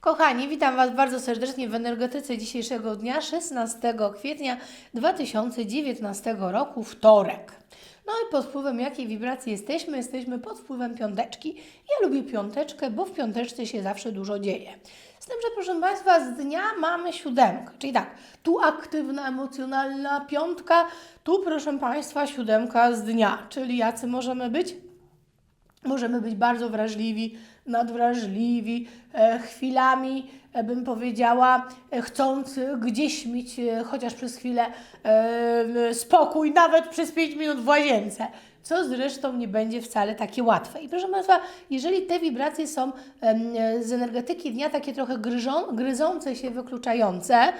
Kochani, witam Was bardzo serdecznie w energetyce dzisiejszego dnia, 16 kwietnia 2019 roku, wtorek. No i pod wpływem jakiej wibracji jesteśmy? Jesteśmy pod wpływem piąteczki. Ja lubię piąteczkę, bo w piąteczce się zawsze dużo dzieje. Z tym, że proszę Państwa, z dnia mamy siódemkę, czyli tak, tu aktywna, emocjonalna piątka, tu proszę Państwa siódemka z dnia, czyli jacy możemy być? Możemy być bardzo wrażliwi, nadwrażliwi, e, chwilami, e, bym powiedziała, e, chcąc gdzieś mieć chociaż przez chwilę spokój, nawet przez 5 minut w łazience. Co zresztą nie będzie wcale takie łatwe. I proszę Państwa, jeżeli te wibracje są z energetyki dnia takie trochę gryżą, gryzące się, wykluczające,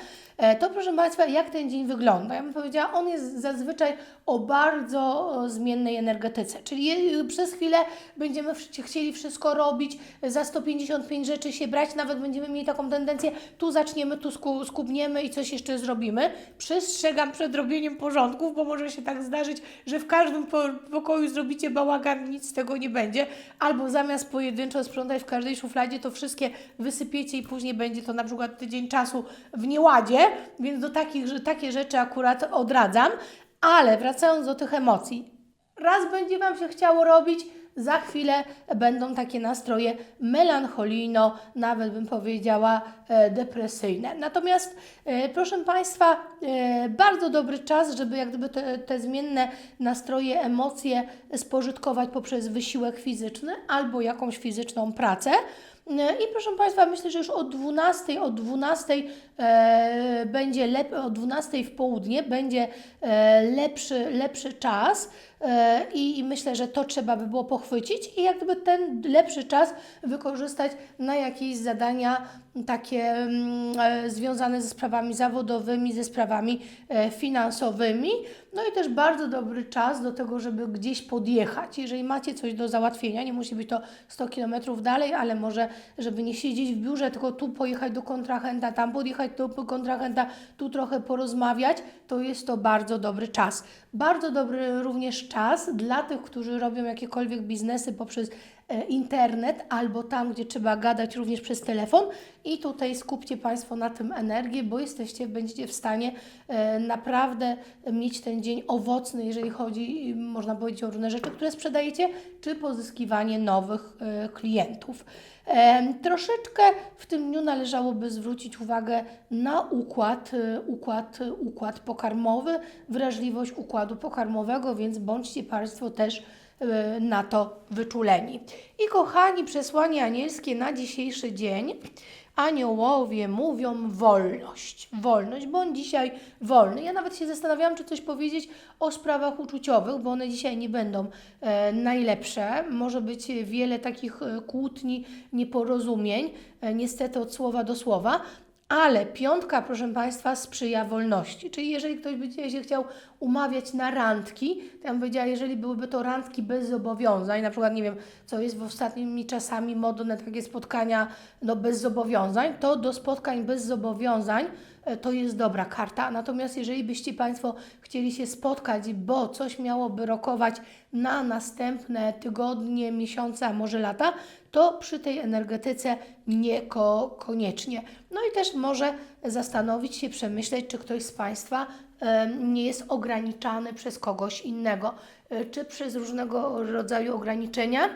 to proszę Państwa, jak ten dzień wygląda? Ja bym powiedziała, on jest zazwyczaj o bardzo zmiennej energetyce, czyli przez chwilę będziemy chcieli wszystko robić, za 155 rzeczy się brać, nawet będziemy mieli taką tendencję, tu zaczniemy, tu sku- skubniemy i coś jeszcze zrobimy. Przestrzegam przed robieniem porządków, bo może się tak zdarzyć, że w każdym po- pokoju zrobicie bałagan, nic z tego nie będzie, albo zamiast pojedynczo sprzątać w każdej szufladzie, to wszystkie wysypiecie i później będzie to na przykład tydzień czasu w nieładzie, więc do takich, że takie rzeczy akurat odradzam. Ale wracając do tych emocji, raz będzie Wam się chciało robić, za chwilę będą takie nastroje melancholijno, nawet bym powiedziała e, depresyjne. Natomiast, e, proszę Państwa, e, bardzo dobry czas, żeby jak gdyby te, te zmienne nastroje, emocje spożytkować poprzez wysiłek fizyczny albo jakąś fizyczną pracę. E, I proszę Państwa, myślę, że już od 12, od 12 e, będzie lep, od 12 w południe będzie e, lepszy, lepszy czas e, i, myślę, że to trzeba by było pochwycić i jak gdyby ten lepszy czas wykorzystać na jakieś zadania takie mm, e, związane ze sprawami zawodowymi, ze sprawami e, finansowymi. No i też bardzo dobry czas do tego, żeby gdzieś podjechać. Jeżeli macie coś do załatwienia, nie musi być to 100 km dalej, ale może, żeby nie siedzieć w biurze, tylko tu pojechać do kontrahenta, tam podjechać do kontrahenta, tu trochę porozmawiać, to jest to bardzo dobry czas. Bardzo dobry również czas dla tych, którzy robią jakiekolwiek biznesy poprzez e, internet albo tam, gdzie trzeba gadać również przez telefon i tutaj skupcie Państwo na tym energię, bo jesteście, będziecie w stanie e, naprawdę mieć ten dzień owocny, jeżeli chodzi, można powiedzieć, o różne rzeczy, które sprzedajecie, czy pozyskiwanie nowych e, klientów. Troszeczkę w tym dniu należałoby zwrócić uwagę na układ, układ, układ pokarmowy, wrażliwość układu pokarmowego, więc bądźcie Państwo też e, na to wyczuleni. I kochani, przesłanie anielskie na dzisiejszy dzień. Aniołowie mówią wolność. Wolność, on dzisiaj wolny. Ja nawet się zastanawiałam, czy coś powiedzieć o sprawach uczuciowych, bo one dzisiaj nie będą e, najlepsze. Może być wiele takich e, kłótni, nieporozumień, e, niestety od słowa do słowa. Ale piątka, proszę Państwa, sprzyja wolności. Czyli jeżeli ktoś by dzisiaj się chciał umawiać na randki, to ja bym powiedziała, jeżeli byłyby to randki bez zobowiązań, na przykład nie wiem, co jest w ostatnimi czasami modne takie spotkania no, bez zobowiązań, to do spotkań bez zobowiązań to jest dobra karta. Natomiast jeżeli byście Państwo chcieli się spotkać, bo coś miałoby rokować na następne tygodnie, miesiące, a może lata, to przy tej energetyce niekoniecznie. No i też może zastanowić się, przemyśleć, czy ktoś z Państwa nie jest ograniczany przez kogoś innego, e, czy przez różnego rodzaju ograniczenia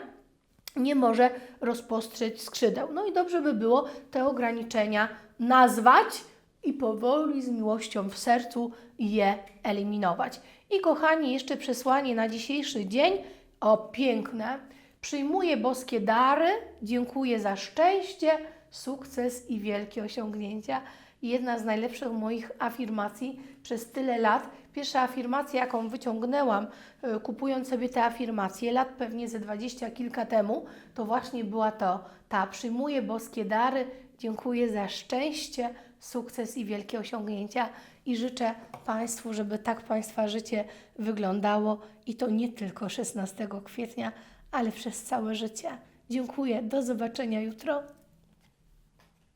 nie może rozpostrzeć skrzydeł. No i dobrze by było te ograniczenia nazwać i powoli z miłością w sercu je eliminować. I kochani, jeszcze przesłanie na dzisiejszy dzień. O, piękne. Przyjmuję boskie dary, dziękuję za szczęście, sukces i wielkie osiągnięcia. Jedna z najlepszych moich afirmacji przez tyle lat. Pierwsza afirmacja, jaką wyciągnęłam, e, kupując sobie te afirmacje, lat pewnie ze dwadzieścia kilka temu, to właśnie była to ta przyjmuję boskie dary, dziękuję za szczęście, sukces i wielkie osiągnięcia i życzę Państwu, żeby tak Państwa życie wyglądało i to nie tylko 16 kwietnia, ale przez całe życie. Dziękuję, do zobaczenia jutro.